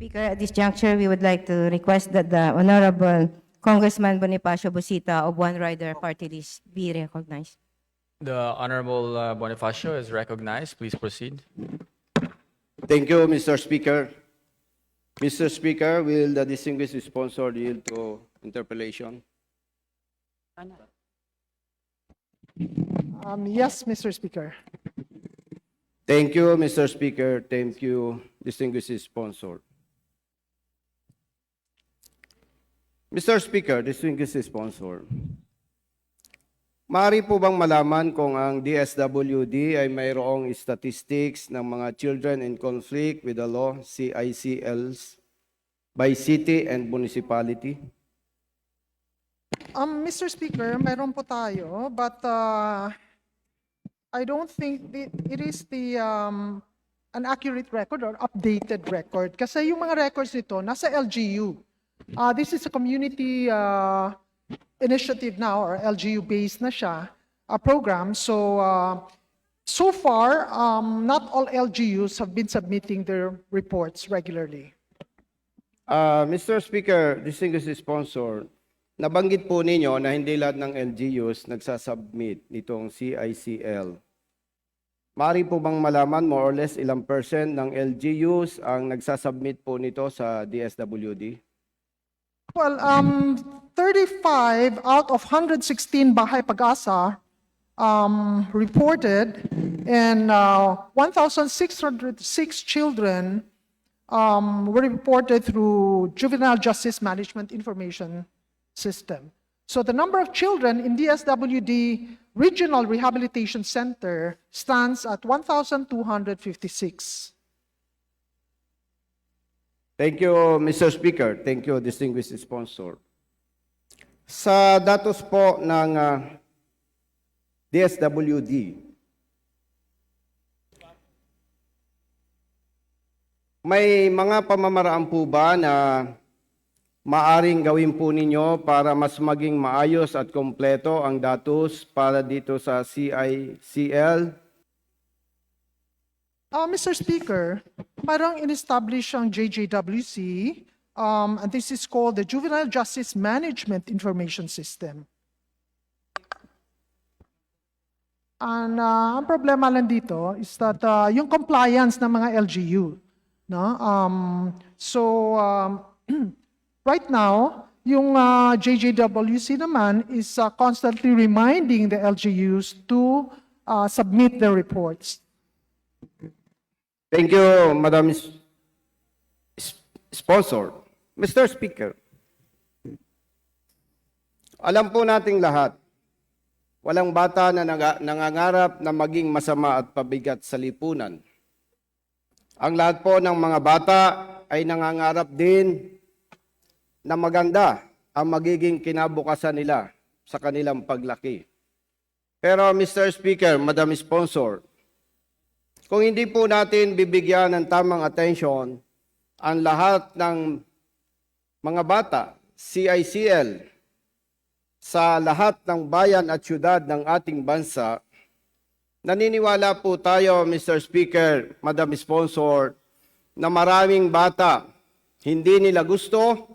Speaker, at this juncture, we would like to request that the Honorable Congressman Bonifacio Busita of One Rider Party List be recognized. The Honorable uh, Bonifacio is recognized. Please proceed. Thank you, Mr. Speaker. Mr. Speaker, will the distinguished sponsor yield to interpellation? Um, yes, Mr. Speaker. Thank you, Mr. Speaker. Thank you, distinguished sponsor. Mr. Speaker, distinguished sponsor. Maaari po bang malaman kung ang DSWD ay mayroong statistics ng mga children in conflict with the law, CICLs, by city and municipality? Um, Mr. Speaker, mayroon po tayo, but uh, I don't think it is the um, an accurate record or updated record. Kasi yung mga records nito, nasa LGU. Uh, this is a community uh, initiative now, or LGU-based na siya, a program. So, uh, so far, um, not all LGUs have been submitting their reports regularly. Ah, Mr. Speaker, distinguished sponsor, nabanggit po ninyo na hindi lahat ng LGUs nagsasubmit nitong CICL. Mari po bang malaman more or less ilang percent ng LGUs ang nagsasubmit po nito sa DSWD? Well, um, 35 out of 116 Bahay Pag-asa um, reported, and uh, 1,606 children um, were reported through Juvenile Justice Management Information System. So the number of children in DSWD Regional Rehabilitation Center stands at 1,256. Thank you, Mr. Speaker. Thank you, distinguished sponsor. Sa datos po ng ah, DSWD, may mga pamamaraan po ba na maaring gawin po ninyo para mas maging maayos at kompleto ang datos para dito sa CICL? Uh, Mr. Speaker, parang in-establish ang JJWC, um, and this is called the Juvenile Justice Management Information System. And uh, ang problema lang dito is that uh, yung compliance ng mga LGU. No? Um, so, um, right now, yung uh, JJWC naman is uh, constantly reminding the LGUs to uh, submit their reports. Thank you, Madam Sponsor. Mr. Speaker, alam po nating lahat, walang bata na nangangarap na maging masama at pabigat sa lipunan. Ang lahat po ng mga bata ay nangangarap din na maganda ang magiging kinabukasan nila sa kanilang paglaki. Pero Mr. Speaker, Madam Sponsor, kung hindi po natin bibigyan ng tamang atensyon ang lahat ng mga bata, CICL, sa lahat ng bayan at syudad ng ating bansa, naniniwala po tayo, Mr. Speaker, Madam Sponsor, na maraming bata hindi nila gusto,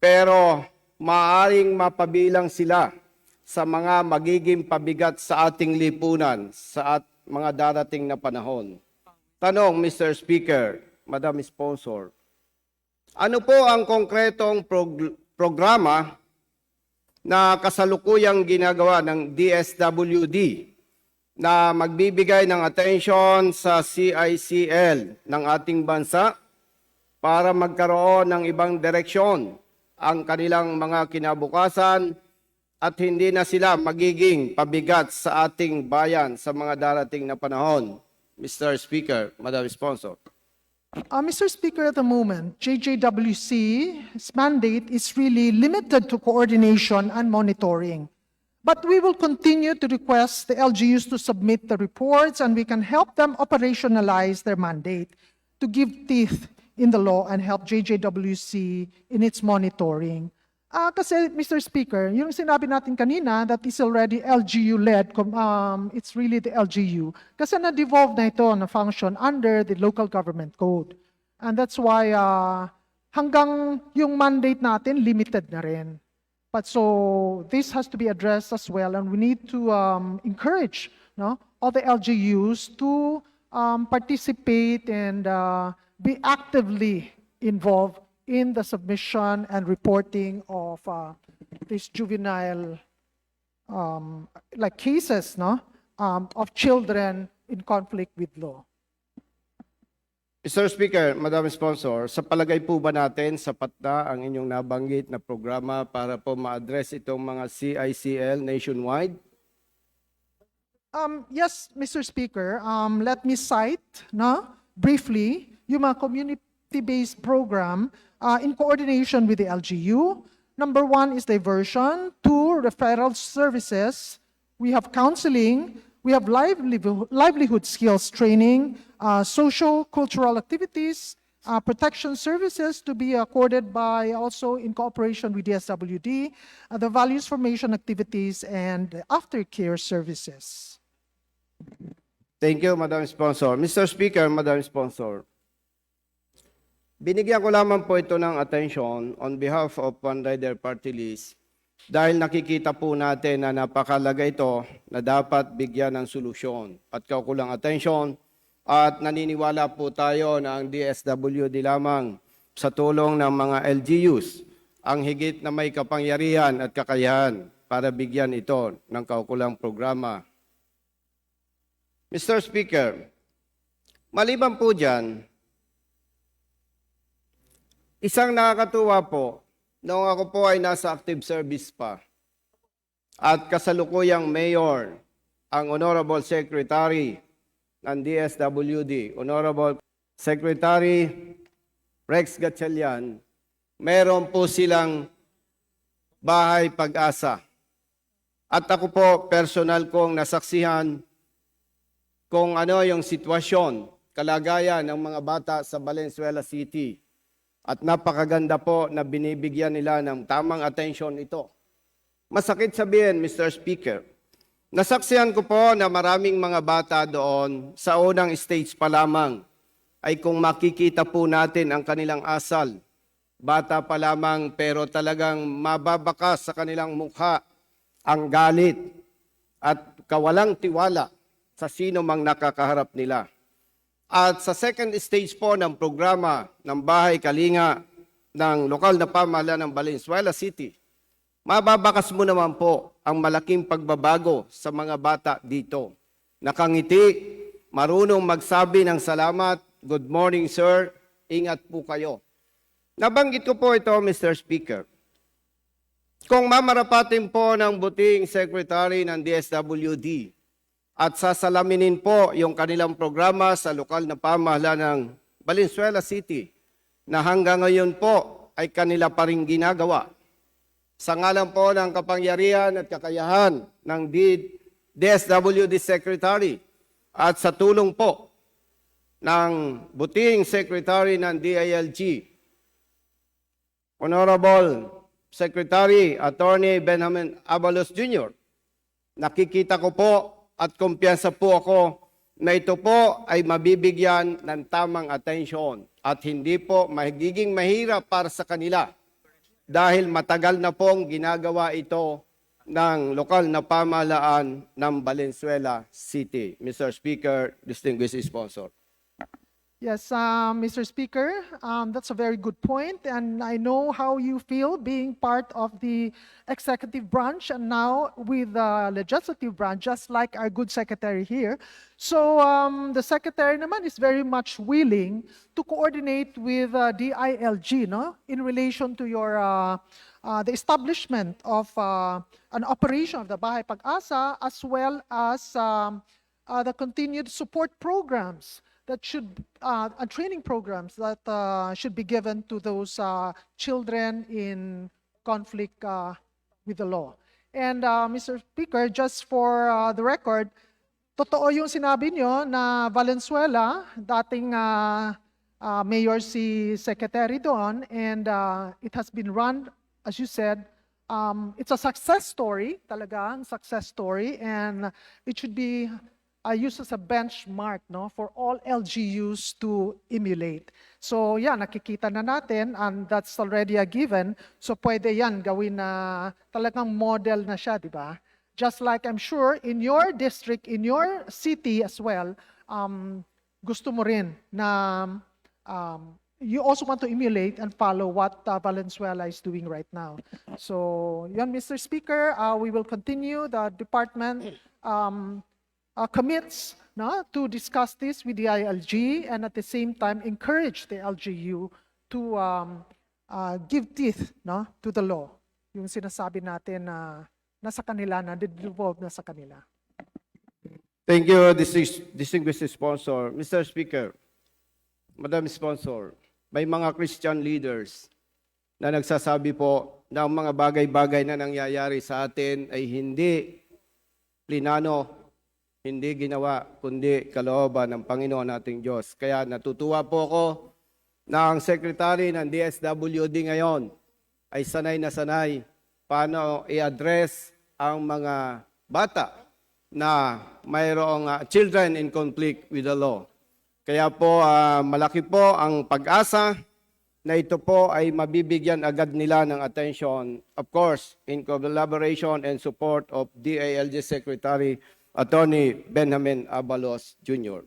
pero maaring mapabilang sila sa mga magiging pabigat sa ating lipunan sa at mga darating na panahon. Tanong, Mr. Speaker, Madam Sponsor, ano po ang konkretong prog- programa na kasalukuyang ginagawa ng DSWD na magbibigay ng atensyon sa CICL ng ating bansa para magkaroon ng ibang direksyon ang kanilang mga kinabukasan at hindi na sila magiging pabigat sa ating bayan sa mga darating na panahon. Mr. Speaker, Madam Sponsor. Uh, Mr. Speaker, at the moment, JJWC's mandate is really limited to coordination and monitoring. But we will continue to request the LGUs to submit the reports and we can help them operationalize their mandate to give teeth in the law and help JJWC in its monitoring. Ah, kasi, Mr. Speaker, yung sinabi natin kanina that is already LGU-led, um, it's really the LGU. Kasi na-devolve na ito na function under the local government code. And that's why uh, hanggang yung mandate natin, limited na rin. But so this has to be addressed as well, and we need to um, encourage no, all the LGUs to um, participate and uh, be actively involved in the submission and reporting of uh, these juvenile um, like cases no, um, of children in conflict with law. Mr. Speaker, Madam Sponsor, sa palagay po ba natin sapat na ang inyong nabanggit na programa para po ma-address itong mga CICL nationwide? Um, yes, Mr. Speaker, um, let me cite no, briefly yung mga community-based program uh, in coordination with the LGU. Number one is diversion. Two, referral services. We have counseling. We have livelihood, livelihood skills training, uh, social cultural activities, uh, protection services to be accorded by also in cooperation with DSWD, uh, the values formation activities, and aftercare services. Thank you, Madam Sponsor. Mr. Speaker, Madam Sponsor, binigyan ko lamang po ito ng attention on behalf of One Rider Party List dahil nakikita po natin na napakalaga ito na dapat bigyan ng solusyon at kaukulang attention at naniniwala po tayo na ang DSWD lamang sa tulong ng mga LGUs ang higit na may kapangyarihan at kakayahan para bigyan ito ng kaukulang programa Mr. Speaker, maliban po dyan, isang nakakatuwa po, noong ako po ay nasa active service pa, at kasalukuyang mayor, ang Honorable Secretary ng DSWD, Honorable Secretary Rex Gatchalian, meron po silang bahay pag-asa. At ako po, personal kong nasaksihan kung ano yung sitwasyon, kalagayan ng mga bata sa Valenzuela City. At napakaganda po na binibigyan nila ng tamang atensyon ito. Masakit sabihin, Mr. Speaker, nasaksihan ko po na maraming mga bata doon sa unang stage pa lamang ay kung makikita po natin ang kanilang asal. Bata pa lamang pero talagang mababakas sa kanilang mukha ang galit at kawalang tiwala sa sino mang nakakaharap nila. At sa second stage po ng programa ng Bahay Kalinga ng lokal na pamahalaan ng Valenzuela City, mababakas mo naman po ang malaking pagbabago sa mga bata dito. Nakangiti, marunong magsabi ng salamat, good morning sir, ingat po kayo. Nabanggit ko po ito, Mr. Speaker. Kung mamarapatin po ng buting secretary ng DSWD, at sasalaminin po yung kanilang programa sa lokal na pamahalaan ng Valenzuela City na hanggang ngayon po ay kanila pa rin ginagawa. Sa ngalan po ng kapangyarihan at kakayahan ng DSWD Secretary at sa tulong po ng buting Secretary ng DILG, Honorable Secretary Attorney Benjamin Abalos Jr., nakikita ko po at kumpiyansa po ako na ito po ay mabibigyan ng tamang atensyon at hindi po magiging mahirap para sa kanila dahil matagal na pong ginagawa ito ng lokal na pamahalaan ng Valenzuela City. Mr. Speaker, distinguished sponsor. Yes, uh, Mr. Speaker, um, that's a very good point, and I know how you feel being part of the executive branch and now with the legislative branch, just like our good secretary here. So um, the secretary naman is very much willing to coordinate with uh, DILG, no, in relation to your uh, uh, the establishment of uh, an operation of the Bahay Pag-asa as well as um, uh, the continued support programs that should, uh, and training programs that uh, should be given to those uh, children in conflict uh, with the law. And uh, Mr. Speaker, just for uh, the record, totoo yung sinabi nyo na Valenzuela, dating uh, uh, mayor si secretary doon, and uh, it has been run, as you said, um, it's a success story, talaga, success story, and it should be uh, used as a benchmark no, for all LGUs to emulate. So yan, nakikita na natin and that's already a given. So pwede yan gawin na talagang model na siya, di ba? Just like I'm sure in your district, in your city as well, um, gusto mo rin na um, you also want to emulate and follow what uh, Valenzuela is doing right now. So, yan, Mr. Speaker, uh, we will continue. The department um, uh, commits no, to discuss this with the ILG and at the same time encourage the LGU to um, uh, give teeth no, to the law. Yung sinasabi natin na nasa kanila na, devolve na sa kanila. Thank you, distinguished sponsor. Mr. Speaker, Madam Sponsor, may mga Christian leaders na nagsasabi po na ang mga bagay-bagay na nangyayari sa atin ay hindi plinano, hindi ginawa, kundi kalooban ng Panginoon nating Diyos. Kaya natutuwa po ako na ang Secretary ng DSWD ngayon ay sanay na sanay paano i-address ang mga bata na mayroong ah, children in conflict with the law. Kaya po ah, malaki po ang pag-asa na ito po ay mabibigyan agad nila ng attention, of course, in collaboration and support of DALG Secretary Attorney Benjamin Abalos Jr.